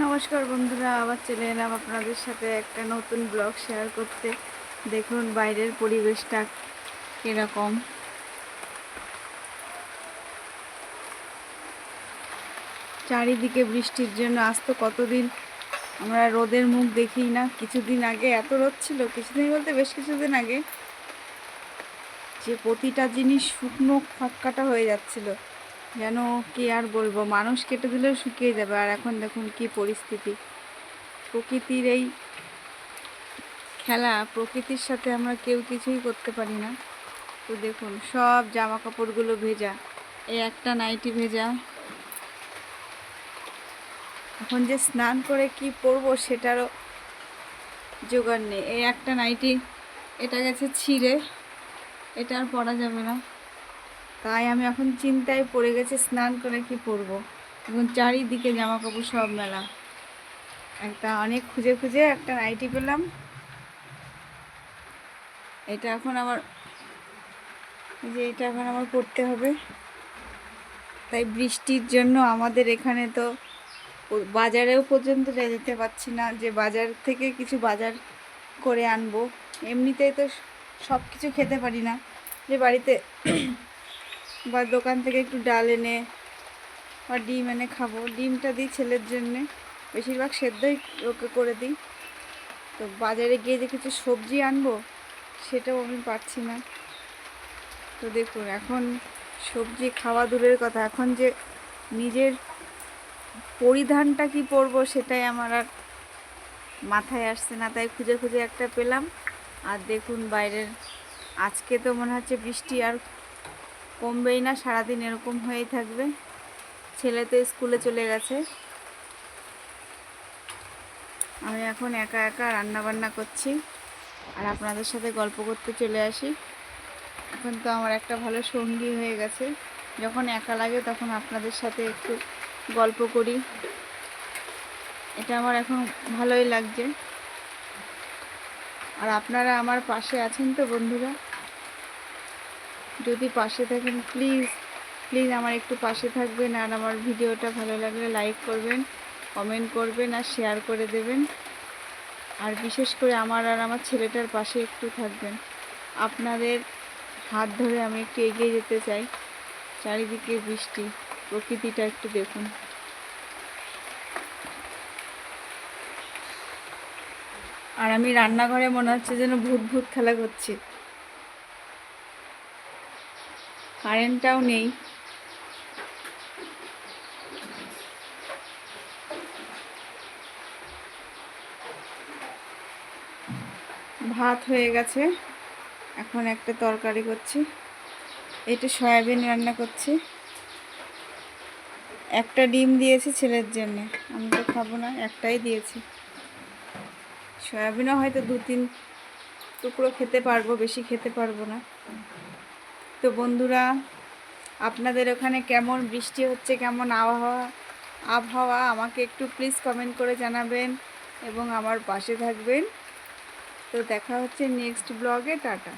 নমস্কার বন্ধুরা, আবার চলে এলাম আপনাদের সাথে একটা নতুন ব্লগ শেয়ার করতে। দেখুন বাইরের পরিবেশটা কীরকম। চারিদিকে বৃষ্টির জন্য আজ তো কতদিন আমরা রোদের মুখ দেখি না। কিছুদিন আগে, এত রোদ ছিল, কিছুদিন বলতে বেশ কিছুদিন আগে যে প্রতিটা জিনিস শুকনো ফাঁকাটা হয়ে যাচ্ছিল। যেন কি আর বলব? মানুষ কেটে দিলেও শুকিয়ে যাবে। আর এখন দেখুন কি পরিস্থিতি। প্রকৃতির এই খেলা, প্রকৃতির সাথে আমরা কেউ কিছুই করতে পারি না। তো দেখুন, সব জামা কাপড়গুলো ভেজা। এই একটা নাইটি ভেজা। এখন যে স্নান করে কি পরবো সেটারও জোগাড় নেই। এই একটা নাইটি, এটা গেছে ছিঁড়ে। এটা আর পরা যাবে না। তাই আমি এখন চিন্তায় পড়ে গেছি, স্নান করে কি পরবো? এখন চারিদিকে জামা কাপড় সব মেলা। একটা অনেক খুঁজে খুঁজে একটা নাইটি পেলাম। এটা এখন আমার যে এটা এখন আমার পরতে হবে। তাই বৃষ্টির জন্য আমাদের এখানে তো বাজারেও পর্যন্ত যেতে পারছি না, যে বাজার থেকে কিছু বাজার করে আনব। এমনিতেই তো সব কিছু খেতে পারি না। যে বাড়িতে বা দোকান থেকে একটু ডাল এনে বা ডিম এনে খাব। ডিমটা দিই ছেলের জন্যে। বেশিরভাগ সেদ্ধই ওকে করে দিই। তো বাজারে গিয়ে যে কিছু সবজি আনব, সেটাও আমি পারছি না। তো দেখুন, এখন সবজি খাওয়া দূরের কথা। এখন যে নিজের পরিধানটা কি পরবো, সেটাই আমার আর মাথায় আসছে না। তাই খুঁজে খুঁজে একটা পেলাম। আর দেখুন, বাইরের আজকে তো মনে হচ্ছে বৃষ্টি আর কমবেই না, সারাদিন এরকম হয়েই থাকবে। ছেলে তো স্কুলে চলে গেছে। আমি এখন একা একা রান্না বান্না করছি। আর আপনাদের সাথে গল্প করতে চলে আসি। এখন তো আমার একটা ভালো সঙ্গী হয়ে গেছে। যখন একা লাগে তখন আপনাদের সাথে একটু গল্প করি। এটা আমার এখন ভালোই লাগছে। আর আপনারা আমার পাশে আছেন তো বন্ধুরা? যদি পাশে থাকেন প্লিজ প্লিজ আমার একটু পাশে থাকবেন আর আমার ভিডিওটা ভালো লাগলে লাইক করবেন কমেন্ট করবেন আর শেয়ার করে দেবেন। আর বিশেষ করে আমার আর আমার ছেলেটার পাশে একটু থাকবেন। আপনাদের হাত ধরে আমি একটু এগিয়ে যেতে চাই। চারিদিকে বৃষ্টি, প্রকৃতিটা একটু দেখুন। আর আমি রান্নাঘরে মনে হচ্ছে যেন ভূত ভূত খেলা করছি। কারেন্টটাও নেই। ভাত হয়ে গেছে। এখন একটা তরকারি করছি। এটা সয়াবিন রান্না করছি। একটা ডিম দিয়েছি ছেলের জন্য। আমি তো খাব না, একটাই দিয়েছি। সয়াবিনও হয়তো দু তিন টুকরো খেতে পারব, বেশি খেতে পারব না। তো বন্ধুরা, আপনাদের ওখানে কেমন বৃষ্টি হচ্ছে, কেমন আবহাওয়া আবহাওয়া, আমাকে একটু প্লিজ কমেন্ট করে জানাবেন এবং আমার পাশে থাকবেন। তো দেখা হচ্ছে নেক্সট ব্লগে টাটা।